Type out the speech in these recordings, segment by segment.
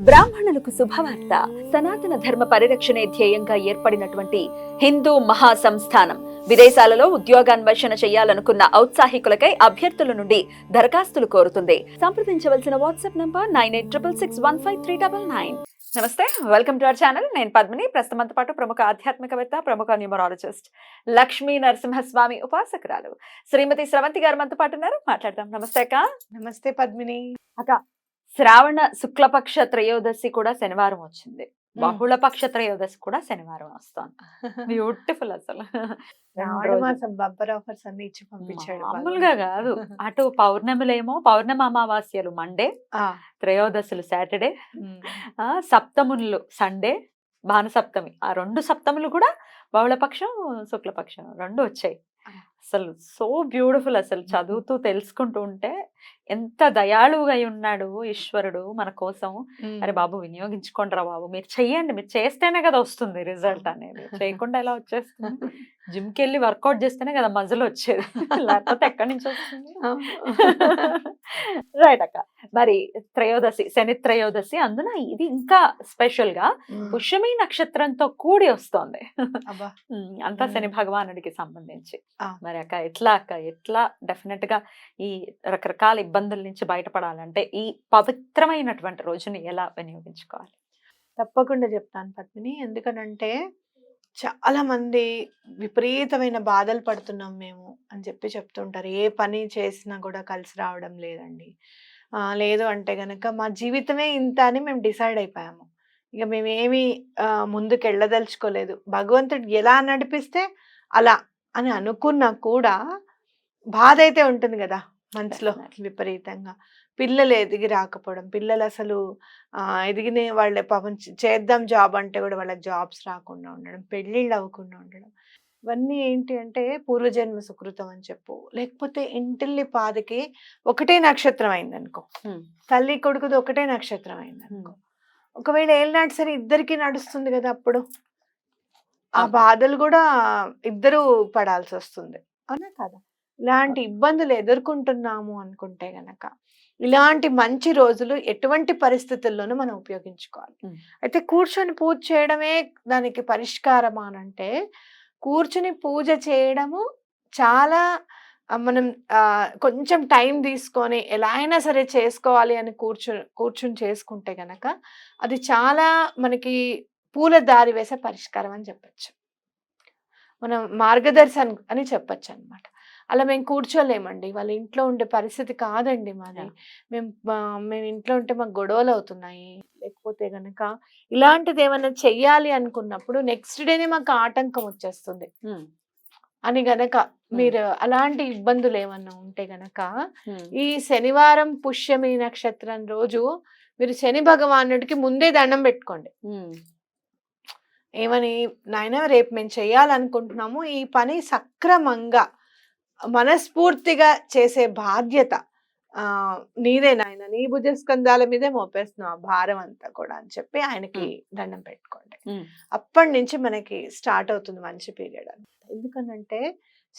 బ్రాహ్మణులకు శుభవార్త సనాతన ధర్మ పరిరక్షణే ధ్యేయంగా ఏర్పడినటువంటి హిందూ మహాసంస్థానం. విదేశాలలో ఉద్యోగాన్వేషణ చేయాలనుకున్న ఔత్సాహికులకై అభ్యర్థుల నుండి దరఖాస్తులు కోరుతుంది. సంప్రదించవలసిన WhatsApp number nine eight triple six one five three double nine. నమస్తే వెల్కమ్ టు అవర్ ఛానల్. నేను పద్మిని. ప్రస్తుతంతో పాటు ప్రముఖ ఆధ్యాత్మికవేత్త ప్రముఖ న్యూమరాలజిస్ట్ లక్ష్మీ నరసింహస్వామి ఉపాసకురాలు. శ్రీమతి స్రవంతి గారు మనతో పాటు ఉన్నారు. మాట్లాడదాం. నమస్తే అక్క. నమస్తే పద్మిని. శ్రావణ శుక్లపక్ష త్రయోదశి కూడా శనివారం వచ్చింది. బహుళపక్ష త్రయోదశి కూడా శనివారం వస్తోంది. బ్యూటిఫుల్ అసలు. ఆఫర్స్ అన్ని ఇచ్చి పంపించాడు మామూలుగా కాదు. అటు పౌర్ణమిలేమో పౌర్ణమి అమావాస్యలు మండే త్రయోదశులు సాటర్డే సప్తములు సండే భానుసప్తమి ఆ రెండు సప్తములు కూడా బహుళపక్షం శుక్లపక్షం రెండు వచ్చాయి. అసలు సో బ్యూటిఫుల్ అసలు చదువుతూ తెలుసుకుంటూ ఉంటే ఎంత దయాళువుగా అయి ఉన్నాడు ఈశ్వరుడు మన కోసం. అరే బాబు వినియోగించుకోండి రా బాబు. మీరు చెయ్యండి. మీరు చేస్తేనే కదా వస్తుంది రిజల్ట్ అనేది. చేయకుండా ఎలా వచ్చేస్తుంది? జిమ్కి వెళ్ళి వర్కౌట్ చేస్తేనే కదా మజలు వచ్చేది. లేకపోతే ఎక్కడి నుంచి వస్తుంది? రైట్ అక్క. మరి త్రయోదశి శని త్రయోదశి అందున ఇది ఇంకా స్పెషల్గా పుష్యమి నక్షత్రంతో కూడి వస్తోంది. అంతా. శని భగవానుడికి సంబంధించి. మరి అక్క ఎట్లా అక్క? ఎట్లా డెఫినెట్గా ఈ రకరకాల ఇబ్బందుల నుంచి బయటపడాలంటే ఈ పవిత్రమైనటువంటి రోజుని ఎలా వినియోగించుకోవాలి? తప్పకుండా చెప్తాను పద్మిని. ఎందుకనంటే చాలా మంది విపరీతమైన బాధలు పడుతున్నాం మేము అని చెప్పి చెప్తుంటారు. ఏ పని చేసినా కూడా కలిసి రావడం లేదండి. లేదు అంటే గనక మా జీవితమే ఇంత అని మేము డిసైడ్ అయిపోయాము. ఇక మేమేమి ముందుకు వెళ్ళదలుచుకోలేదు భగవంతుడు ఎలా నడిపిస్తే అలా అని అనుకున్నా కూడా బాధ అయితే ఉంటుంది కదా మనసులో. విపరీతంగా. పిల్లలు ఎదిగి రాకపోవడం పిల్లలు అసలు ఎదిగిన వాళ్ళ పాపం చే- చేద్దాం జాబ్ అంటే కూడా వాళ్ళకి జాబ్స్ రాకుండా ఉండడం పెళ్ళిళ్ళు అవ్వకుండా ఉండడం. ఇవన్నీ ఏంటి అంటే పూర్వజన్మ సుకృతం అని చెప్పు. లేకపోతే ఇంటిల్లి పాదకి ఒకటే నక్షత్రం అయింది అనుకో తల్లి కొడుకుది ఒకటే నక్షత్రం అయింది అనుకో ఒకవేళ ఏళ్ళనాటి సరే ఇద్దరికి నడుస్తుంది కదా అప్పుడు. ఆ. బాధలు కూడా ఇద్దరు పడాల్సి వస్తుంది అవునా కదా ఇలాంటి ఇబ్బందులు ఎదుర్కొంటున్నాము అనుకుంటే గనక ఇలాంటి మంచి రోజులు ఎటువంటి పరిస్థితుల్లోనూ మనం ఉపయోగించుకోవాలి. అయితే కూర్చొని పూజ చేయడమే దానికి పరిష్కారం అనంటే కూర్చుని పూజ చేయడము చాలా మనం కొంచెం టైం తీసుకొని ఎలా అయినా సరే చేసుకోవాలి అని కూర్చు కూర్చుని చేసుకుంటే గనక అది చాలా మనకి పూల దారి వేసే పరిష్కారం అని చెప్పచ్చు. మనం మార్గదర్శన్ అని చెప్పచ్చు అన్నమాట. అలా మేము కూర్చోలేమండి. వాళ్ళ ఇంట్లో ఉండే పరిస్థితి కాదండి మాది. మేము మేము ఇంట్లో ఉంటే మాకు గొడవలు అవుతున్నాయి. లేకపోతే గనక ఇలాంటిది ఏమైనా చెయ్యాలి అనుకున్నప్పుడు నెక్స్ట్ డేనే మాకు ఆటంకం వచ్చేస్తుంది. అని గనక మీరు అలాంటి ఇబ్బందులు ఏమన్నా ఉంటే గనక ఈ శనివారం పుష్యమి నక్షత్రం రోజు మీరు శని భగవానుడికి ముందే దండం పెట్టుకోండి. ఏమని నాయన రేపు మేము చేయాలనుకుంటున్నాము. ఈ పని సక్రమంగా మనస్ఫూర్తిగా చేసే బాధ్యత నీదే నాయన. నీ భుజస్కంధాల మీదే మోపేస్తున్నావు ఆ భారం అంతా కూడా అని చెప్పి ఆయనకి దండం పెట్టుకోండి. అప్పటి నుంచి మనకి స్టార్ట్ అవుతుంది మంచి పీరియడ్ అని ఎందుకనంటే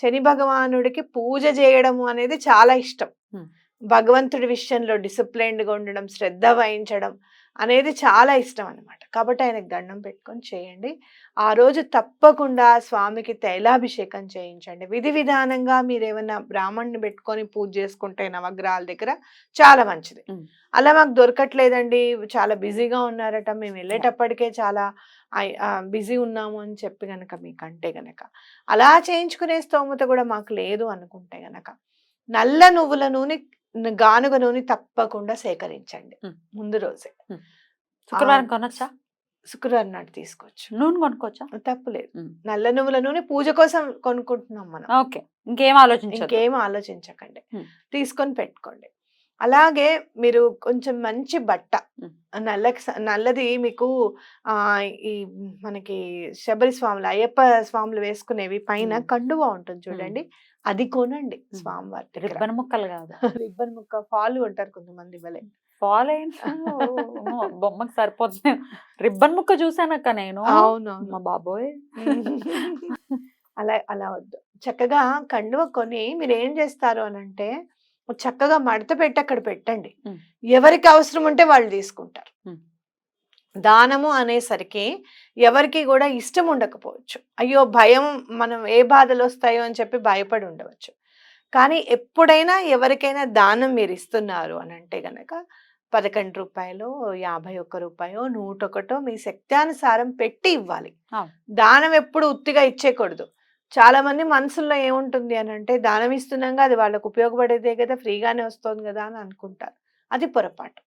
శని భగవానుడికి పూజ చేయడము అనేది చాలా ఇష్టం. భగవంతుడి విషయంలో disciplined గా ఉండడం శ్రద్ధ వహించడం అనేది చాలా ఇష్టం అన్నమాట కాబట్టి ఆయనకు దండం పెట్టుకొని చేయండి. ఆ రోజు తప్పకుండా స్వామికి తైలాభిషేకం చేయించండి. విధి విధానంగా మీరు ఏమైనా బ్రాహ్మణ్ణి పెట్టుకొని పూజ చేసుకుంటే నవగ్రహాల దగ్గర చాలా మంచిది. అలా మాకు దొరకట్లేదండి. చాలా బిజీగా ఉన్నారట. మేము వెళ్ళేటప్పటికే చాలా బిజీ ఉన్నాము అని చెప్పి గనక మీకు అంటే గనక. అలా చేయించుకునే స్తోమత కూడా మాకు లేదు అనుకుంటే గనక. నల్ల నువ్వుల నూనె గానుగ నూనె తప్పకుండా సేకరించండి. ముందు రోజే. శుక్రవారం కొనొచ్చా? శుక్రవారం నాడు తీసుకోవచ్చు. నూనె కొనుక్కోవచ్చా? తప్పులేదు. నల్ల నువ్వుల నూనె పూజ కోసం కొనుక్కుంటున్నాం మనం. ఓకే. ఇంకేం ఆలోచించదు ఇంకేం ఆలోచించకండి. తీసుకొని పెట్టుకోండి. అలాగే మీరు కొంచెం మంచి బట్ట. నల్ల నల్లది మీకు ఆ ఈ మనకి శబరి స్వాములు అయ్యప్ప స్వాములు వేసుకునేవి పైన. కండువా ఉంటుంది చూడండి. అది కొనండి. స్వామివారి. రిబ్బన్ ముక్కలు కాదు. రిబ్బన్ ముక్క ఫాలు ఉంటారు కొంతమంది భలే. ఫాలో బొమ్మకి సరిపోతుంది. రిబ్బన్ ముక్క చూసానక్క నేను. అవును మా బాబోయ్. అలా అలా వద్దు. చక్కగా కండువ కొని మీరు ఏం చేస్తారు అని అంటే చక్కగా మడత పెట్టి అక్కడ పెట్టండి. ఎవరికి అవసరం ఉంటే వాళ్ళు తీసుకుంటారు. దానము అనేసరికి ఎవరికి కూడా ఇష్టం ఉండకపోవచ్చు అయ్యో! భయం మనం ఏ బాధలు వస్తాయో అని చెప్పి భయపడి ఉండవచ్చు కానీ ఎప్పుడైనా ఎవరికైనా దానం మీరు ఇస్తున్నారు అని అంటే గనక పదకొండు రూపాయలు యాభై ఒక్క రూపాయో నూట ఒకటో మీ శక్త్యానుసారం పెట్టి ఇవ్వాలి. దానం ఎప్పుడు ఉత్తిగా ఇచ్చేయకూడదు చాలా మంది మనసుల్లో ఏముంటుంది అని అంటే దానం ఇస్తున్నాగా అది వాళ్ళకు ఉపయోగపడేదే కదా ఫ్రీగానే వస్తుంది కదా అని అనుకుంటారు. అది పొరపాటు.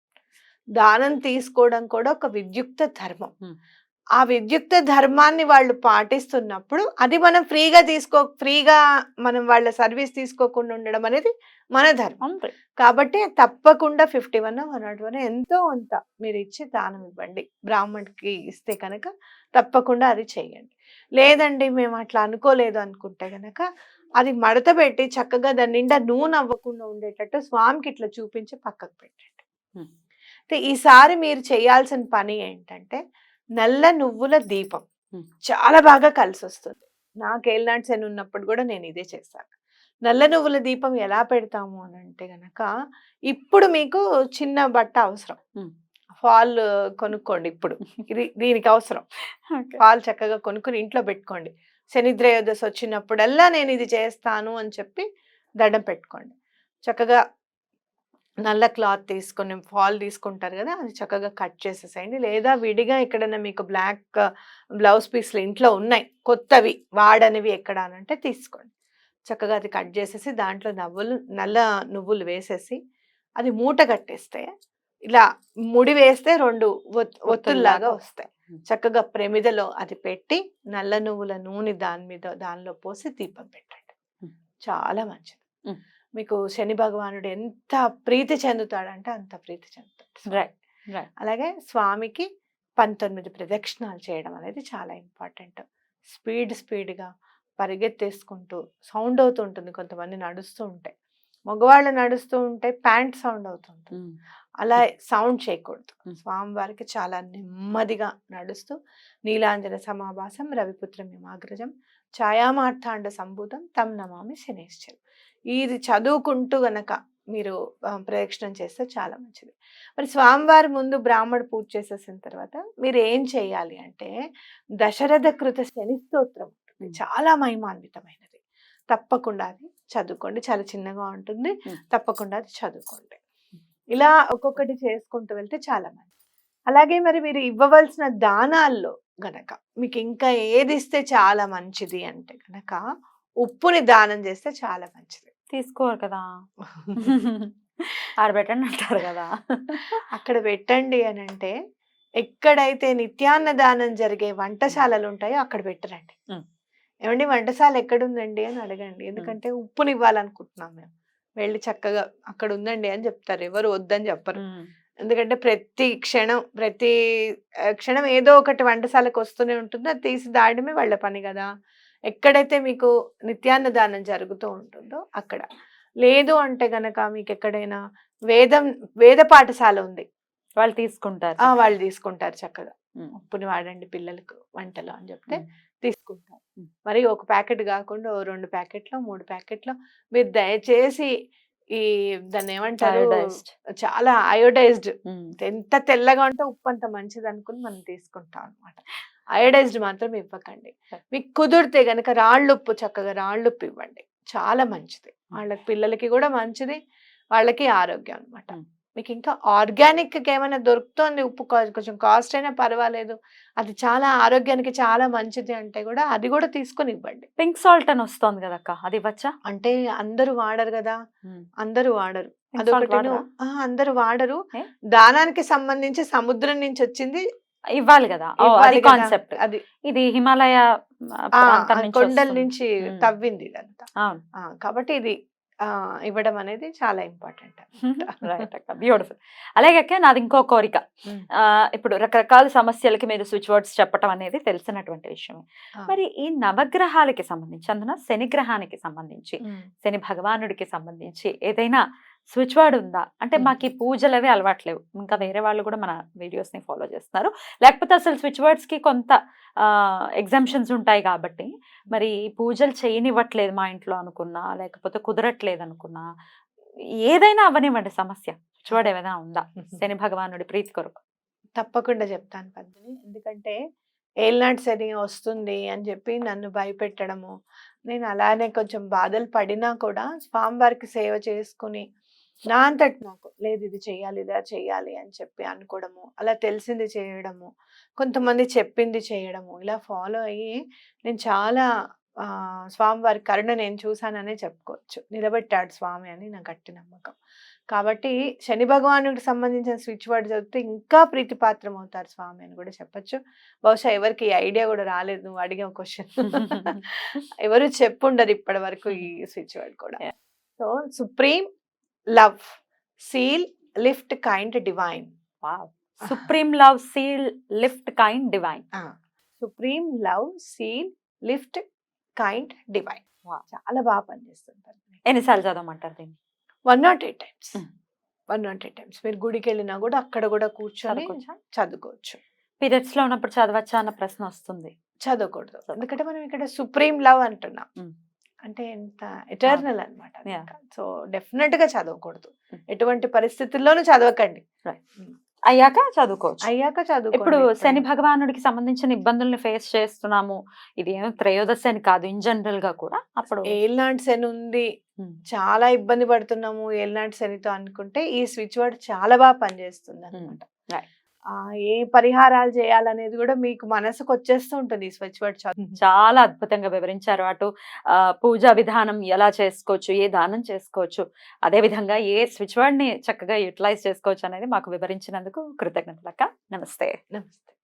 దానం తీసుకోవడం కూడా ఒక విద్యుక్త ధర్మం. ఆ విద్యుక్త ధర్మాన్ని వాళ్ళు పాటిస్తున్నప్పుడు అది మనం ఫ్రీగా తీసుకో ఫ్రీగా మనం వాళ్ళ సర్వీస్ తీసుకోకుండా ఉండడం అనేది మన ధర్మం. కాబట్టి తప్పకుండా fifty one one nought one ఎంతో అంత మీరు ఇచ్చి దానం ఇవ్వండి. బ్రాహ్మణ్కి ఇస్తే కనుక తప్పకుండా అది చేయండి. లేదండి మేము అట్లా అనుకోలేదు అనుకుంటే కనుక అది మడత పెట్టి చక్కగా దాని నిండా నూనె అవ్వకుండా ఉండేటట్టు స్వామికి ఇట్లా చూపించి పక్కకు పెట్టండి. ఈసారి మీరు చేయాల్సిన పని ఏంటంటే నల్ల నువ్వుల దీపం. చాలా బాగా కలిసి వస్తుంది నాకు ఏళ్ళనాటి శని ఉన్నప్పుడు కూడా నేను ఇదే చేస్తాను నల్ల నువ్వుల దీపం ఎలా పెడతాము అని అంటే గనక ఇప్పుడు మీకు చిన్న బట్ట అవసరం. ఫాల్ కొనుక్కోండి ఇప్పుడు. ఇది దీనికి అవసరం. పాలు చక్కగా కొనుక్కుని ఇంట్లో పెట్టుకోండి. శనిద్రయోదశి వచ్చినప్పుడల్లా నేను ఇది చేస్తాను అని చెప్పి దండం పెట్టుకోండి. చక్కగా నల్ల క్లాత్ తీసుకొని ఫాల్ తీసుకుంటారు కదా అది చక్కగా కట్ చేసేసేయండి లేదా విడిగా ఎక్కడైనా మీకు బ్లాక్ బ్లౌజ్ పీస్లు ఇంట్లో ఉన్నాయి కొత్తవి వాడనివి ఎక్కడ అని అంటే తీసుకోండి చక్కగా అది కట్ చేసేసి దాంట్లో నవ్వులు నల్ల నువ్వులు వేసేసి అది మూట కట్టేస్తే ఇలా ముడి వేస్తే రెండు ఒత్- ఒత్తుల్లాగా వస్తాయి. చక్కగా ప్రమిదలో అది పెట్టి నల్ల నువ్వుల నూనె దాని మీద దానిలో పోసి దీపం పెట్టండి. చాలా మంచిది. మీకు శని భగవానుడు ఎంత ప్రీతి చెందుతాడంటే అంత ప్రీతి చెందుతాడు రైట్ రైట్. అలాగే స్వామికి పంతొమ్మిది ప్రదక్షిణాలు చేయడం అనేది చాలా ఇంపార్టెంట్. స్పీడ్ స్పీడ్గా పరిగెత్తేసుకుంటూ సౌండ్ అవుతుంటుంది కొంతమంది నడుస్తూ ఉంటే. మగవాళ్ళు నడుస్తూ ఉంటే ప్యాంట్ సౌండ్ అవుతుంటుంది. అలా సౌండ్ చేయకూడదు. స్వామివారికి చాలా నెమ్మదిగా నడుస్తూ నీలాంజన సమాభాసం రవిపుత్ర మిమాగ్రజం ఛాయామార్థాండ సంభూతం తం నమామి శనేశ్వరం ఇది చదువుకుంటూ గనక మీరు ప్రదక్షిణం చేస్తే చాలా మంచిది. మరి స్వామివారి ముందు బ్రాహ్మడు పూజ చేసేసిన తర్వాత మీరు ఏం చేయాలి అంటే దశరథ కృత శని స్తోత్రం ఉంటుంది. చాలా మహిమాన్వితమైనది. తప్పకుండా అది చదువుకోండి. చాలా చిన్నగా ఉంటుంది. తప్పకుండా అది చదువుకోండి. ఇలా ఒక్కొక్కటి చేసుకుంటూ వెళ్తే చాలా మంది అలాగే మరి మీరు ఇవ్వవలసిన దానాల్లో గనక. మీకు ఇంకా ఏది ఇస్తే చాలా మంచిది అంటే గనక ఉప్పుని దానం చేస్తే చాలా మంచిది. తీసుకోరు కదా. ఆడబెట్టండి అంటారు కదా. అక్కడ పెట్టండి అని అంటే ఎక్కడైతే నిత్యాన్నదానం జరిగే వంటశాలలు ఉంటాయో అక్కడ పెట్టరండి. ఏమండి వంటశాల ఎక్కడుందండి అని అడగండి. ఎందుకంటే ఉప్పుని ఇవ్వాలనుకుంటున్నాం మేము. వెళ్ళి చక్కగా అక్కడ ఉందండి అని చెప్తారు. ఎవరు వద్దని చెప్పరు. ఎందుకంటే ప్రతి క్షణం ప్రతి క్షణం ఏదో ఒకటి వంటశాలకు వస్తూనే ఉంటుంది. అది తీసి దాడమే వాళ్ళ పని కదా! ఎక్కడైతే మీకు నిత్యాన్నదానం జరుగుతూ ఉంటుందో అక్కడ. లేదు అంటే గనక మీకు ఎక్కడైనా వేదం వేద పాఠశాల ఉంది. వాళ్ళు తీసుకుంటారు. ఆ! వాళ్ళు తీసుకుంటారు చక్కగా. ఉప్పుని వాడండి పిల్లలకు వంటలు అని చెప్తే. తీసుకుంటారు. మరి ఒక ప్యాకెట్ కాకుండా రెండు ప్యాకెట్లు మూడు ప్యాకెట్లు మీరు దయచేసి ఈ దాన్ని ఏమంటారు. చాలా అయోడైజ్డ్. ఎంత తెల్లగా ఉంటే ఉప్పు అంత మంచిది అనుకుని మనం తీసుకుంటాం అనమాట అయోడైజ్డ్ మాత్రం ఇవ్వకండి. మీకు కుదిరితే గనక రాళ్ళు ఉప్పు చక్కగా రాళ్ళు ఉప్పు ఇవ్వండి. చాలా మంచిది. వాళ్ళకి పిల్లలకి కూడా మంచిది. వాళ్ళకి ఆరోగ్యం అనమాట. మీకు ఇంకా ఆర్గానిక్ ఏమైనా దొరుకుతోంది ఉప్పు కొంచెం కాస్ట్ అయినా పర్వాలేదు. అది చాలా ఆరోగ్యానికి చాలా మంచిది అంటే కూడా అది కూడా తీసుకొని ఇవ్వండి పింక్ సాల్ట్ అని వస్తుంది కదా అక్క అది ఇవ్వచ్చా? అంటే అందరూ వాడరు కదా అందరూ వాడరు. అదొకటి? అందరూ వాడరు? దానానికి సంబంధించి సముద్రం నుంచి వచ్చింది. ఇవ్వాలి కదా? అది. కాన్సెప్ట్. అది. ఇది హిమాలయ కొండల. నుంచి. తవ్వింది ఇదంతా. కాబట్టి ఇది ఇవ్వడం అనేది చాలా ఇంపార్టెంట్ రైట్ అక్క. బ్యూటిఫుల్ అలాగే అక్క నాది ఇంకో కోరిక. ఇప్పుడు రకరకాల సమస్యలకి మీరు స్విచ్ వర్డ్స్ చెప్పడం అనేది తెలిసినటువంటి విషయం. మరి ఈ నవగ్రహాలకి సంబంధించి అందున శని గ్రహానికి సంబంధించి శని భగవానుడికి సంబంధించి ఏదైనా స్విచ్ వర్డ్ ఉందా అంటే. మాకు ఈ పూజలు అవి అలవాట్లేవు. ఇంకా వేరే వాళ్ళు కూడా మన వీడియోస్ని ఫాలో చేస్తున్నారు లేకపోతే అసలు స్విచ్ వర్డ్స్కి కొంత ఎగ్జామ్షన్స్ ఉంటాయి కాబట్టి మరి పూజలు చేయనివ్వట్లేదు మా ఇంట్లో అనుకున్నా లేకపోతే కుదరట్లేదు అనుకున్నా ఏదైనా అవ్వనివ్వండి సమస్య. స్విచ్ వర్డ్ ఏదైనా ఉందా? శని భగవానుడి ప్రీతి కొరకు. తప్పకుండా చెప్తాను పద్మిని. ఎందుకంటే ఏలినాటి శని వస్తుంది అని చెప్పి నన్ను భయపెట్టడము నేను అలానే కొంచెం బాధలు పడినా కూడా స్వామివారికి సేవ చేసుకుని నా అంతటి నాకు లేదు ఇది చెయ్యాలి ఇదా చెయ్యాలి అని చెప్పి అనుకోవడము అలా తెలిసింది చేయడము కొంతమంది చెప్పింది చేయడము ఇలా ఫాలో అయ్యి నేను చాలా స్వామివారి కరుణ నేను చూశాననే చెప్పుకోవచ్చు. నిలబెట్టాడు స్వామి అని నా గట్టి నమ్మకం. కాబట్టి శని భగవానుడికి సంబంధించిన స్విచ్ వర్డ్ చదివితే ఇంకా ప్రీతిపాత్రం అవుతారు స్వామి అని కూడా చెప్పొచ్చు. బహుశా ఎవరికి ఈ ఐడియా కూడా రాలేదు నువ్వు అడిగిన క్వశ్చన్ ఎవరు చెప్పుండరు ఇప్పటి వరకు ఈ స్విచ్ వర్డ్ కూడా. So supreme love seal lift kind divine supreme love seal lift kind divine supreme love seal lift kind divine. చాలా బాగా పనిచేస్తుంటారు ఎన్నిసార్లు చదవమంటారు దీన్ని? One nought eight times. One nought eight times మీరు గుడికి వెళ్ళినా కూడా అక్కడ కూడా కూర్చొని చదువుకోవచ్చా? పీరియడ్స్లో ఉన్నప్పుడు చదవచ్చా అన్న ప్రశ్న వస్తుంది. చదవకూడదు. ఎందుకంటే మనం ఇక్కడ సుప్రీం లవ్ అంటున్నాం. Mm. అంటే ఎంత ఎటర్నల్ అనమాట. సో డెఫినెట్గా చదవకూడదు. ఎటువంటి పరిస్థితుల్లోనూ చదవకండి. అయ్యాక చదువుకోవచ్చు. అయ్యాక చదువు ఇప్పుడు శని భగవానుడికి సంబంధించిన ఇబ్బందుల్ని ఫేస్ చేస్తున్నాము. ఇది ఏమో త్రయోదశి అని కాదు ఇన్ జనరల్గా కూడా అప్పుడు ఏలినాటి శని ఉంది. చాలా ఇబ్బంది పడుతున్నాము ఏలినాటి శనితో అనుకుంటే ఈ స్విచ్ వర్డ్ చాలా బాగా పనిచేస్తుంది అనమాట. ఏ పరిహారాలు చేయాలనేది కూడా మీకు మనసుకు వచ్చేస్తూ ఉంటుంది ఈ స్విచ్ వర్డ్ చాలా అద్భుతంగా వివరించారు. అటు పూజా విధానం ఎలా చేసుకోవచ్చు ఏ దానం చేసుకోవచ్చు అదే విధంగా ఏ స్విచ్ వర్డ్ని చక్కగా యూటిలైజ్ చేసుకోవచ్చు అనేది మాకు వివరించినందుకు కృతజ్ఞతలక్క నమస్తే. నమస్తే.